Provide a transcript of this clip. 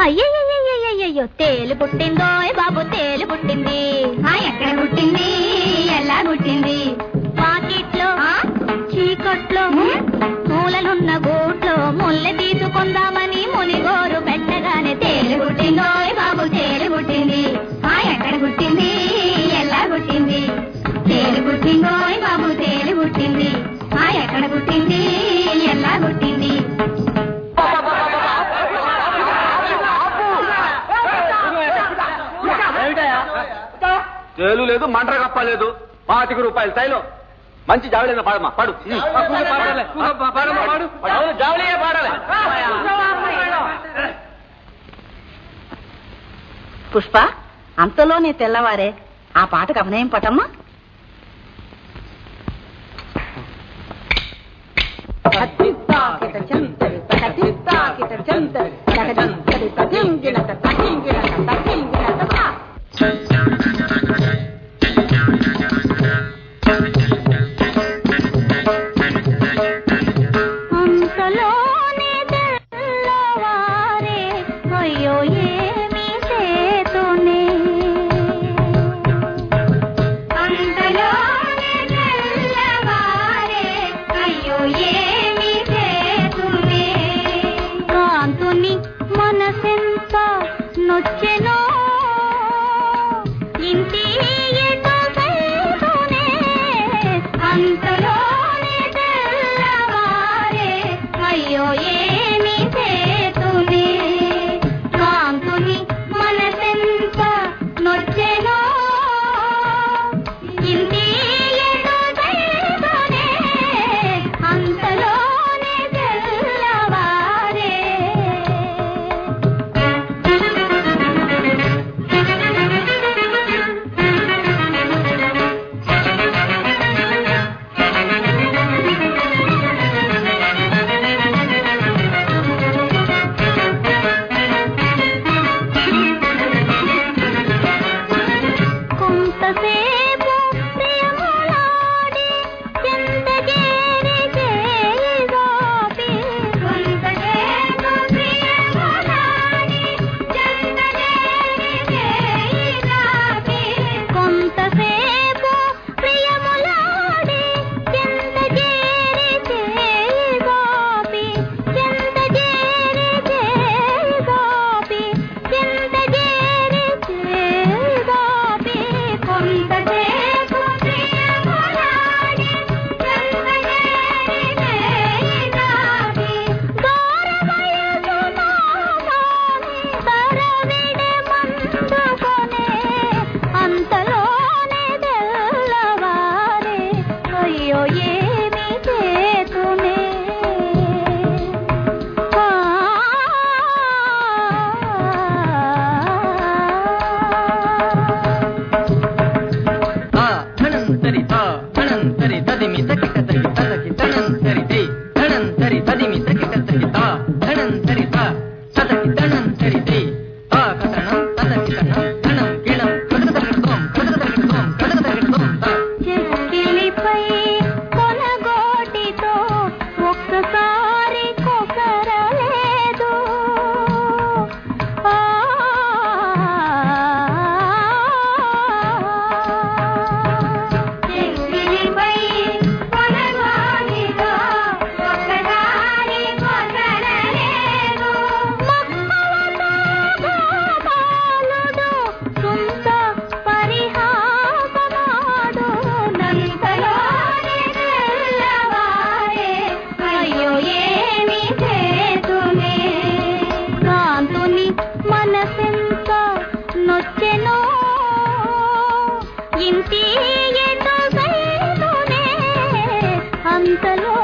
అయ్యయ్యయ్యయ్యయ్యో తేలు పుట్టిందో బాబు తేలు పుట్టింది. ఎక్కడ పుట్టింది? ఎలా పుట్టింది? తేలు లేదు మంటర కప్ప లేదు. పాతిక రూపాయలు తైలం. మంచి జావళీన పాడమ్మా పాడు. అవును, జావళీయే పాడాలి. పుష్ప అంతలోనే తెల్లవారే. ఆ పాటకు అభినయం పటమ్మా? అంతలోనే হচ্ছে না está de mi está que está ಅಂತಲೋ